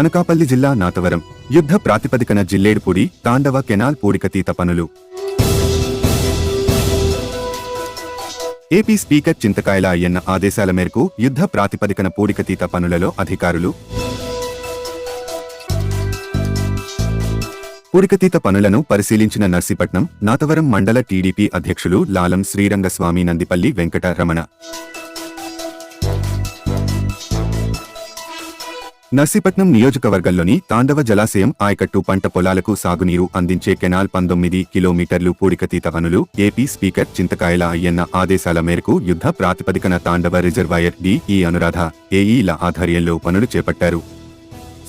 అనకాపల్లి జిల్లా నాతవరం. యుద్ధ ప్రాతిపదికన జిల్లేడుపూడి తాండవ కెనాల్ పూడికతీత పనులు. ఏపీ స్పీకర్ చింతకాయల అయ్యన్న ఆదేశాల మేరకు యుద్ధ ప్రాతిపదికన పూడికతీత పనులలో అధికారులు పూడికతీత పనులను పరిశీలించిన నర్సీపట్నం నాతవరం మండల టీడీపీ అధ్యక్షులు లాలం శ్రీరంగస్వామి నందిపల్లి వెంకట నర్సీపట్నం నియోజకవర్గంలోని తాండవ జలాశయం ఆయకట్టు పంట పొలాలకు సాగునీరు అందించే కెనాల్ పంతొమ్మిది కిలోమీటర్లు పూడికతీత వనులు ఏపీ స్పీకర్ చింతకాయల అయ్యన్న ఆదేశాల మేరకు యుద్ధ ప్రాతిపదికన తాండవ రిజర్వాయర్ డిఈ అనురాధ ఏఈల ఆధ్వర్యంలో పనులు చేపట్టారు.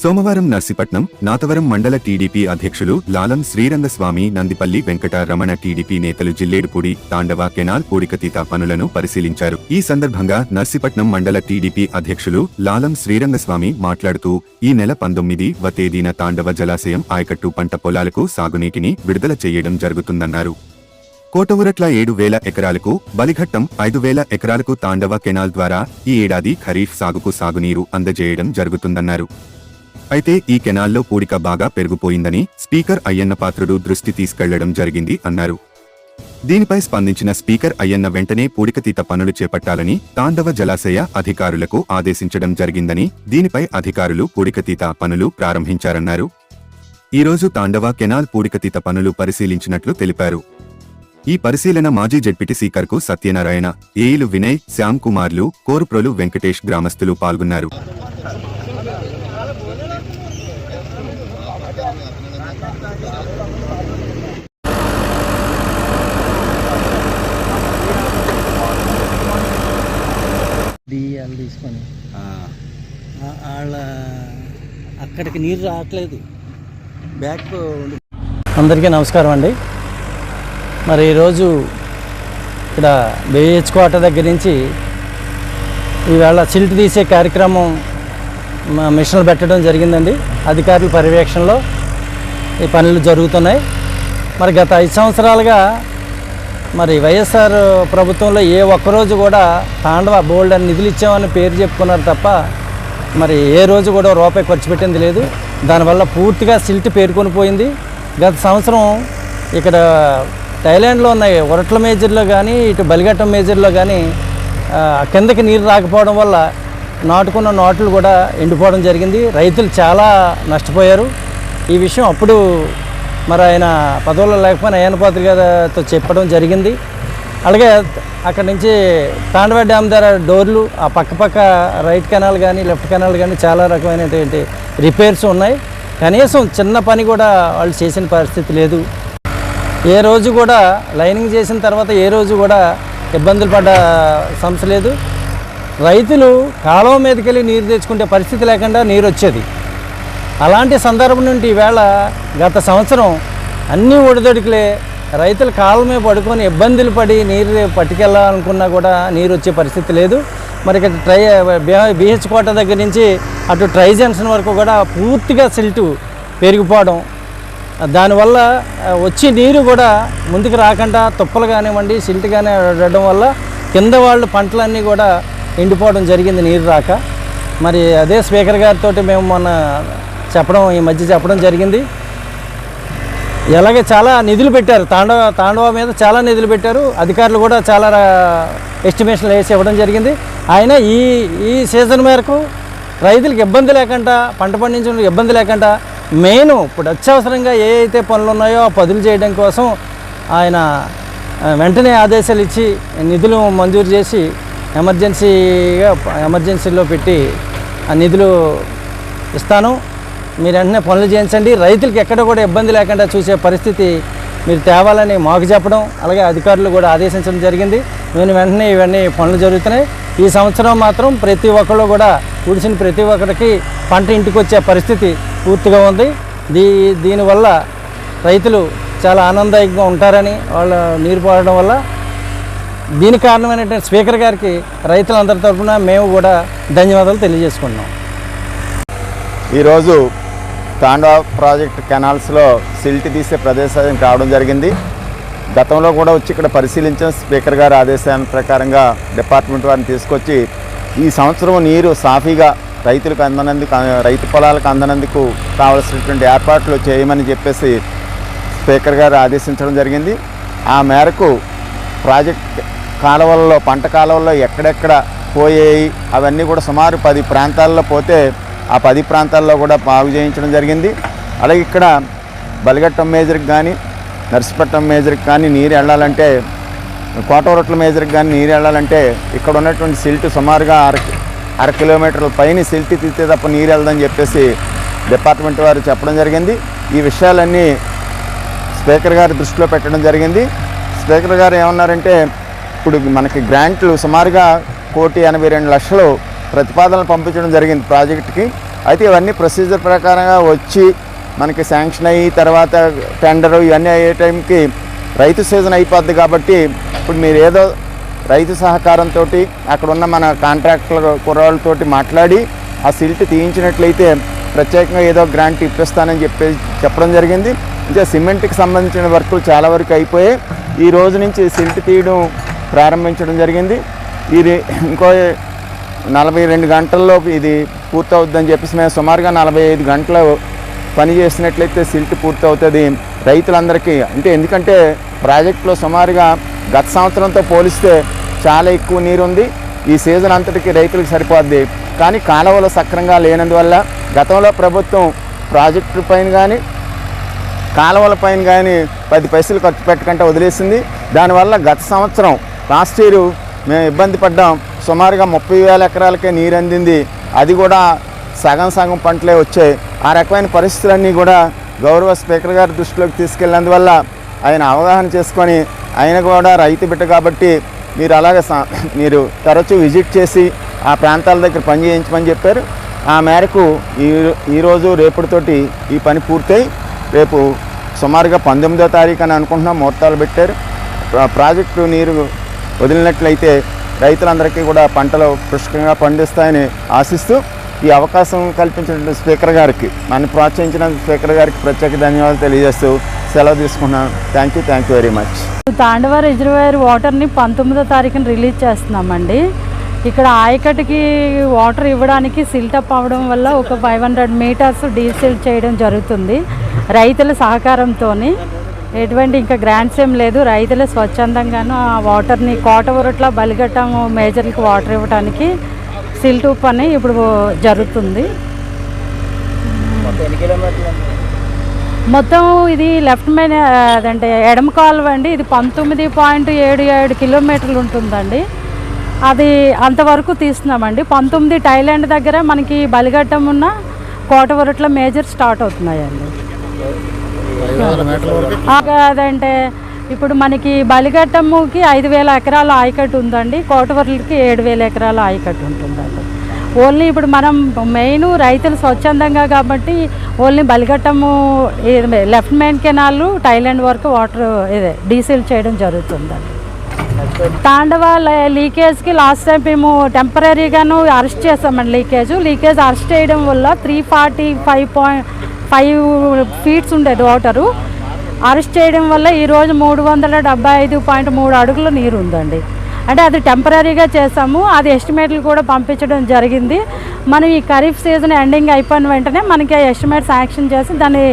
సోమవారం నర్సీపట్నం నాతవరం మండల టీడీపీ అధ్యక్షులు లాలం శ్రీరంగస్వామి నందిపల్లి వెంకట రమణ టీడీపీ నేతలు జిల్లేడుపూడి తాండవ కెనాల్ పూడికతీత పనులను పరిశీలించారు. ఈ సందర్భంగా నర్సీపట్నం మండల టీడీపీ అధ్యక్షులు లాలం శ్రీరంగస్వామి మాట్లాడుతూ ఈ నెల పంతొమ్మిది వ తేదీన తాండవ జలాశయం ఆయకట్టు పంట పొలాలకు సాగునీటిని విడుదల చేయడం జరుగుతుందన్నారు. కోటవురట్ల ఏడు వేల ఎకరాలకు బలిఘట్టం ఐదు వేల ఎకరాలకు తాండవ కెనాల్ ద్వారా ఈ ఏడాది ఖరీఫ్ సాగుకు సాగునీరు అందజేయడం జరుగుతుందన్నారు. అయితే ఈ కెనాల్లో పూడిక బాగా పెరిగిపోయిందని స్పీకర్ అయ్యన్న పాత్రుడు దృష్టి తీసుకెళ్ళడం జరిగింది అన్నారు. దీనిపై స్పందించిన స్పీకర్ అయ్యన్న వెంటనే పూడికతీత పనులు చేపట్టాలని తాండవ జలాశయ అధికారులకు ఆదేశించడం జరిగిందని దీనిపై అధికారులు పూడికతీత పనులు ప్రారంభించారన్నారు. ఈరోజు తాండవ కెనాల్ పూడికతీత పనులు పరిశీలించినట్లు తెలిపారు. ఈ పరిశీలన మాజీ జడ్పిటి స్పీకర్కు సత్యనారాయణ ఏయిలు వినయ్ శ్యామ్ కుమార్లు కోరుప్రోలు వెంకటేష్ గ్రామస్తులు పాల్గొన్నారు. డిఎల్ తీసుకొని. ఆ- వాళ్ళ అక్కడికి నీరు రావట్లేదు. బ్యాక్ అందరికీ నమస్కారం అండి. మరి ఈరోజు ఇక్కడ బేహెచ్ కోట దగ్గర నుంచి ఈవేళ సిల్ట్ తీసే కార్యక్రమం మ- మిషన్లు పెట్టడం జరిగిందండి. అధికారుల పర్యవేక్షణలో ఈ పనులు జరుగుతున్నాయి. మరి గత ఐదు సంవత్సరాలుగా మరి వైఎస్ఆర్ ప్రభుత్వంలో ఏ ఒక్కరోజు కూడా తాండవ బోల్డ్ అని నిధులు ఇచ్చామని పేరు చెప్పుకున్నారు తప్ప మరి ఏ రోజు కూడా రూపాయి ఖర్చు పెట్టింది లేదు. దానివల్ల పూర్తిగా సిల్ట్ పేర్కొని పోయింది. గత సంవత్సరం ఇక్కడ థైలాండ్లో ఉన్న ఉరట్ల మేజర్లో కానీ ఇటు బలిఘట్టం మేజర్లో కానీ కిందకి నీరు రాకపోవడం వల్ల నాటుకున్న నాట్లు కూడా ఎండిపోవడం జరిగింది. రైతులు చాలా నష్టపోయారు. ఈ విషయం అప్పుడు మరి ఆయన పదవుల్లో లేకపోయినా అయ్యన్న పాత్ర గారితో చెప్పడం జరిగింది. అలాగే అక్కడి నుంచి తాండవ డ్యామ్ దగ్గర డోర్లు ఆ పక్క పక్క రైట్ కెనాల్ కానీ లెఫ్ట్ కెనాల్ కానీ చాలా రకమైనటువంటి రిపేర్స్ ఉన్నాయి. కనీసం చిన్న పని కూడా వాళ్ళు చేసిన పరిస్థితి లేదు. ఏ రోజు కూడా లైనింగ్ చేసిన తర్వాత ఏ రోజు కూడా ఇబ్బందులు పడ్డ సమస్య లేదు. రైతులు కాలువ మీదకి వెళ్ళి నీరు తెచ్చుకుంటే పరిస్థితి లేకుండా నీరు వచ్చేది. అలాంటి సందర్భం నుండి ఈవేళ గత సంవత్సరం అన్ని ఒడిదొడికలే రైతులు కాలమే మీద పడుకొని ఇబ్బందులు పడి నీరు పట్టుకెళ్ళాలనుకున్నా కూడా నీరు వచ్చే పరిస్థితి లేదు. మరి ఇక్కడ ట్రై బిహెచ్ కోట దగ్గర నుంచి అటు ట్రై జంక్షన్ వరకు కూడా పూర్తిగా సిల్టు పెరిగిపోవడం. దానివల్ల వచ్చే నీరు కూడా ముందుకు రాకుండా తుప్పలు కానివ్వండి సిల్ట్ కానీ ఉండడం వల్ల కింద వాళ్ళు పంటలన్నీ కూడా ఎండిపోవడం జరిగింది నీరు రాక. మరి అదే స్పీకర్ గారితో మేము మొన్న చెప్పడం ఈ మధ్య చెప్పడం జరిగింది. ఇలాగే చాలా నిధులు పెట్టారు. తాండవ తాండవ మీద చాలా నిధులు పెట్టారు. అధికారులు కూడా చాలా ఎస్టిమేషన్లు వేసి ఇవ్వడం జరిగింది. ఆయన ఈ ఈ సీజన్ మేరకు రైతులకు ఇబ్బంది లేకుండా పంట పండించడం ఇబ్బంది లేకుండా మెయిన్ ఇప్పుడు అత్యవసరంగా ఏ అయితే పనులు ఉన్నాయో ఆ పదులు చేయడం కోసం ఆయన వెంటనే ఆదేశాలు ఇచ్చి నిధులు మంజూరు చేసి ఎమర్జెన్సీగా ఎమర్జెన్సీలో పెట్టి ఆ నిధులు ఇస్తాను. మీరు వెంటనే పనులు చేయించండి. రైతులకు ఎక్కడ కూడా ఇబ్బంది లేకుండా చూసే పరిస్థితి మీరు తేవాలని మాకు చెప్పడం అలాగే అధికారులు కూడా ఆదేశించడం జరిగింది. నేను వెంటనే ఇవన్నీ పనులు జరుగుతున్నాయి. ఈ సంవత్సరం మాత్రం ప్రతి ఒక్కళ్ళు కూడా కుడిసిన ప్రతి ఒక్కరికి పంట ఇంటికి వచ్చే పరిస్థితి పూర్తిగా ఉంది. దీ దీనివల్ల రైతులు చాలా ఆనందదాయకంగా ఉంటారని వాళ్ళు నీరు పోవడం వల్ల. దీని కారణమైనటువంటి స్పీకర్ గారికి రైతులందరి తరఫున మేము కూడా ధన్యవాదాలు తెలియజేసుకుంటున్నాం. ఈరోజు తాండవ ప్రాజెక్ట్ కెనాల్స్లో సిల్ట్ తీసే ప్రదేశానికి రావడం జరిగింది. గతంలో కూడా వచ్చి ఇక్కడ పరిశీలించిన స్పీకర్ గారి ఆదేశాల ప్రకారంగా డిపార్ట్మెంట్ వారిని తీసుకొచ్చి ఈ సంవత్సరం నీరు సాఫీగా రైతులకు అందనందుకు రైతు పొలాలకు అందనందుకు కావలసినటువంటి ఏర్పాట్లు చేయమని చెప్పేసి స్పీకర్ గారు ఆదేశించడం జరిగింది. ఆ మేరకు ప్రాజెక్ట్ కాలువల్లో పంట కాలువల్లో ఎక్కడెక్కడ పోయాయి అవన్నీ కూడా సుమారు పది ప్రాంతాల్లో పోతే ఆ పది ప్రాంతాల్లో కూడా బాగు చేయించడం జరిగింది. అలాగే ఇక్కడ బలిగట్టం మేజర్కి కానీ నర్సిపట్నం మేజర్కి కానీ నీరు వెళ్ళాలంటే కోటవరట్ల మేజర్కి కానీ నీరు వెళ్ళాలంటే ఇక్కడ ఉన్నటువంటి సిల్ట్ సుమారుగా అర అర కిలోమీటర్ల పైన సిల్ట్ తీస్తే తప్ప నీరు వెళ్దని చెప్పేసి డిపార్ట్మెంట్ వారు చెప్పడం జరిగింది. ఈ విషయాలన్నీ స్పీకర్ గారి దృష్టిలో పెట్టడం జరిగింది. స్పీకర్ గారు ఏమన్నారంటే ఇప్పుడు మనకి గ్రాంట్లు సుమారుగా కోటి ఎనభై రెండు లక్షలు ప్రతిపాదనలు పంపించడం జరిగింది ప్రాజెక్టుకి. అయితే ఇవన్నీ ప్రొసీజర్ ప్రకారంగా వచ్చి మనకి శాంక్షన్ అయ్యి తర్వాత టెండరు ఇవన్నీ అయ్యే టైంకి రైతు సీజన్ అయిపోద్ది కాబట్టి ఇప్పుడు మీరు ఏదో రైతు సహకారంతో అక్కడ ఉన్న మన కాంట్రాక్టర్ కుర్రాళ్ళతోటి మాట్లాడి ఆ సిల్ట్ తీయించినట్లయితే ప్రత్యేకంగా ఏదో గ్రాంట్ ఇప్పిస్తానని చెప్పి చెప్పడం జరిగింది. ఇంకా సిమెంట్కి సంబంధించిన వర్కులు చాలా వరకు అయిపోయాయి. ఈ రోజు నుంచి సిల్ట్ తీయడం ప్రారంభించడం జరిగింది. ఇది ఇంకో నలభై రెండు గంటల్లో ఇది పూర్తవుద్దని చెప్పేసి మేము సుమారుగా నలభై ఐదు గంటలు పని చేసినట్లయితే సిల్ట్ పూర్తవుతుంది. రైతులందరికీ అంటే ఎందుకంటే ప్రాజెక్టులో సుమారుగా గత సంవత్సరంతో పోలిస్తే చాలా ఎక్కువ నీరు ఉంది ఈ సీజన్ అంతటికి రైతులకు సరిపోద్ది. కానీ కాలువలు సక్రంగా లేనందువల్ల గతంలో ప్రభుత్వం ప్రాజెక్టు పైన కానీ కాలువల పైన కానీ పది పైసలు ఖర్చు పెట్టకుండా వదిలేసింది. దానివల్ల గత సంవత్సరం లాస్ట్ ఇయర్ మేము ఇబ్బంది పడ్డాం. సుమారుగా ముప్పై వేల ఎకరాలకే నీరు అందింది. అది కూడా సగం సగం పంటలే వచ్చాయి. ఆ రకమైన పరిస్థితులన్నీ కూడా గౌరవ స్పీకర్ గారి దృష్టిలోకి తీసుకెళ్ళినందువల్ల ఆయన అవగాహన చేసుకొని ఆయన కూడా రైతు బిడ్డ కాబట్టి మీరు అలాగే మీరు తరచూ విజిట్ చేసి ఆ ప్రాంతాల దగ్గర పని చేయించమని చెప్పారు. ఆ మేరకు ఈ ఈరోజు రేపటితోటి ఈ పని పూర్తయి రేపు సుమారుగా పంతొమ్మిదో తారీఖు అని అనుకుంటున్నాం ముహూర్తాలు పెట్టారు. ప్రాజెక్టు నీరు వదిలినట్లయితే రైతులందరికీ కూడా పంటలు పుష్కంగా పండిస్తాయని ఆశిస్తూ ఈ అవకాశం కల్పించినటువంటి స్పీకర్ గారికి నన్ను ప్రోత్సహించిన స్పీకర్ గారికి ప్రత్యేక ధన్యవాదాలు తెలియజేస్తూ సెలవు తీసుకున్నాను thank you thank you very much. Tandava reservoir వాటర్ని పంతొమ్మిదో తారీఖున రిలీజ్ చేస్తున్నామండి. ఇక్కడ ఆయకట్టుకి వాటర్ ఇవ్వడానికి సిల్టప్ అవ్వడం వల్ల ఒక ఫైవ్ హండ్రెడ్ మీటర్స్ డీసిల్ చేయడం జరుగుతుంది. రైతుల సహకారంతో ఎటువంటి ఇంకా గ్రాంట్స్ ఏం లేదు. రైతులు స్వచ్ఛందంగాను ఆ వాటర్ని కోటవరట్ల బలిగట్టం మేజర్లకు వాటర్ ఇవ్వడానికి సిల్ట్ పని ఇప్పుడు జరుగుతుంది. మొత్తం ఇది లెఫ్ట్ మెయిన్ అదంటే ఎడమ కాలువ అండి. ఇది పంతొమ్మిది పాయింట్ ఏడు ఏడు కిలోమీటర్లు ఉంటుందండి. అది అంతవరకు తీస్తున్నామండి. పంతొమ్మిది టైలాండ్ దగ్గర మనకి బలిఘట్టం ఉన్న కోటవరట్ల మేజర్ స్టార్ట్ అవుతున్నాయండి. కాదంటే అదంటే ఇప్పుడు మనకి బలిఘట్టముకి ఐదు వేల ఎకరాల ఆయకట్టు ఉందండి కోటవర్లకి ఏడు వేల ఎకరాల ఆయకట్టు ఉంటుందండి. ఓన్లీ ఇప్పుడు మనం మెయిన్ రైతులు స్వచ్ఛందంగా కాబట్టి only Balighattam left main canal tail end వరకు వాటర్ ఇదే డీజిల్ చేయడం జరుగుతుందండి. తాండవ లీకేజ్కి లాస్ట్ టైం మేము టెంపరీగాను అరెస్ట్ చేసామండి లీకేజ్. లీకేజ్ అరెస్ట్ చేయడం వల్ల three forty five point five feets ఉండేది వాటరు. అరెస్ట్ చేయడం వల్ల ఈరోజు మూడు వందల డెబ్బై ఐదు పాయింట్ మూడు అడుగుల నీరు ఉందండి. అంటే అది టెంపరీగా చేసాము అది ఎస్టిమేట్లు కూడా పంపించడం జరిగింది. మనం ఈ ఖరీఫ్ సీజన్ ఎండింగ్ అయిపోయిన వెంటనే మనకి ఎస్టిమేట్ శాంక్షన్ చేసి దాన్ని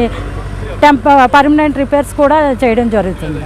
టెంప పర్మనెంట్ రిపేర్స్ కూడా చేయడం జరుగుతుంది.